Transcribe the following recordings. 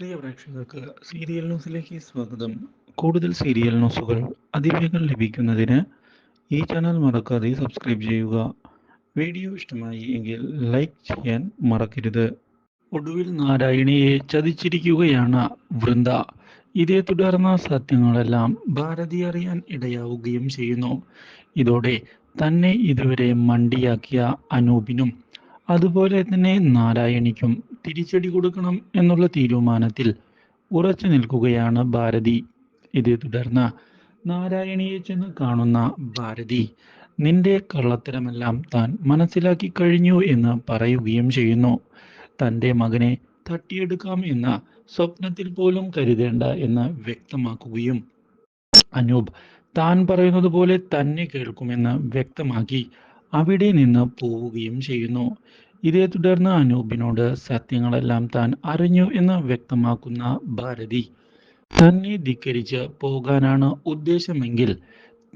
പ്രിയ പ്രേക്ഷകർക്ക് സീരിയൽ ന്യൂസിലേക്ക് സ്വാഗതം. കൂടുതൽ സീരിയൽ ന്യൂസുകൾ അതിവേഗം ലഭിക്കുന്നതിന് ഈ ചാനൽ മറക്കാതെ സബ്സ്ക്രൈബ് ചെയ്യുക. വീഡിയോ ഇഷ്ടമായി എങ്കിൽ ലൈക്ക് ചെയ്യാൻ മറക്കരുത്. ഒടുവിൽ നാരായണിയെ ചതിച്ചിരിക്കുകയാണ് വൃന്ദ. ഇതേ തുടർന്ന സത്യങ്ങളെല്ലാം ഭാരതി അറിയാൻ ഇടയാവുകയും ചെയ്യുന്നു. ഇതോടെ തന്നെ ഇതുവരെ മണ്ടിയാക്കിയ അനൂപിനും അതുപോലെ തന്നെ നാരായണിക്കും തിരിച്ചടി കൊടുക്കണം എന്നുള്ള തീരുമാനത്തിൽ ഉറച്ചു നിൽക്കുകയാണ് ഭാരതി. ഇതേ തുടർന്ന് നാരായണിയെ ചെന്ന് കാണുന്ന ഭാരതി നിന്റെ കള്ളത്തരമെല്ലാം താൻ മനസ്സിലാക്കി കഴിഞ്ഞു എന്ന് പറയുകയും ചെയ്യുന്നു. തന്റെ മകനെ തട്ടിയെടുക്കാം എന്ന സ്വപ്നത്തിൽ പോലും കരുതേണ്ട എന്ന് വ്യക്തമാക്കുകയും അനൂപ് താൻ പറയുന്നത് പോലെ തന്നെ കേൾക്കുമെന്ന് വ്യക്തമാക്കി അവിടെ നിന്ന് പോവുകയും ചെയ്യുന്നു. ഇതേ തുടർന്ന് അനൂപിനോട് സത്യങ്ങളെല്ലാം താൻ അറിഞ്ഞു എന്ന് വ്യക്തമാക്കുന്ന ഭാരതി. തന്നെ ധിക്കരിച്ച് പോകാനാണ് ഉദ്ദേശമെങ്കിൽ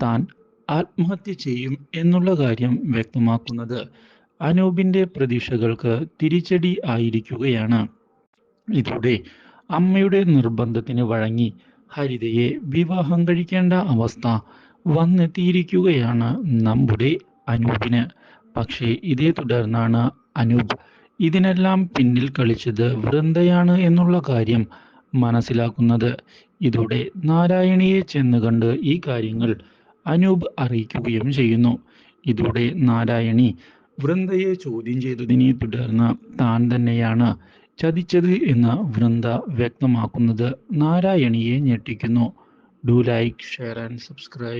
താൻ ആത്മഹത്യ ചെയ്യും എന്നുള്ള കാര്യം വ്യക്തമാക്കുന്നത് അനൂപിന്റെ പ്രതീക്ഷകൾക്ക് തിരിച്ചടി ആയിരിക്കുകയാണ്. ഇതോടെ അമ്മയുടെ നിർബന്ധത്തിന് വഴങ്ങി ഹരിതയെ വിവാഹം കഴിക്കേണ്ട അവസ്ഥ വന്നെത്തിയിരിക്കുകയാണ് നമ്മുടെ അനൂപിന്. പക്ഷേ ഇതേ തുടർന്നാണ് അനൂപ് ഇതിനെല്ലാം പിന്നിൽ കളിച്ചത് വൃന്ദയാണ് എന്നുള്ള കാര്യം മനസ്സിലാക്കുന്നത്. ഇതോടെ നാരായണിയെ ചെന്ന് കണ്ട് ഈ കാര്യങ്ങൾ അനൂപ് അറിയിക്കുകയും ചെയ്യുന്നു. ഇതോടെ നാരായണി വൃന്ദയെ ചോദ്യം ചെയ്തതിനെ തുടർന്ന് താൻ തന്നെയാണ് ചതിച്ചത് എന്ന് വൃന്ദ വ്യക്തമാക്കുന്നത്. നാരായണിയെ ഞെട്ടിക്കുന്നു. Do like share and subscribe.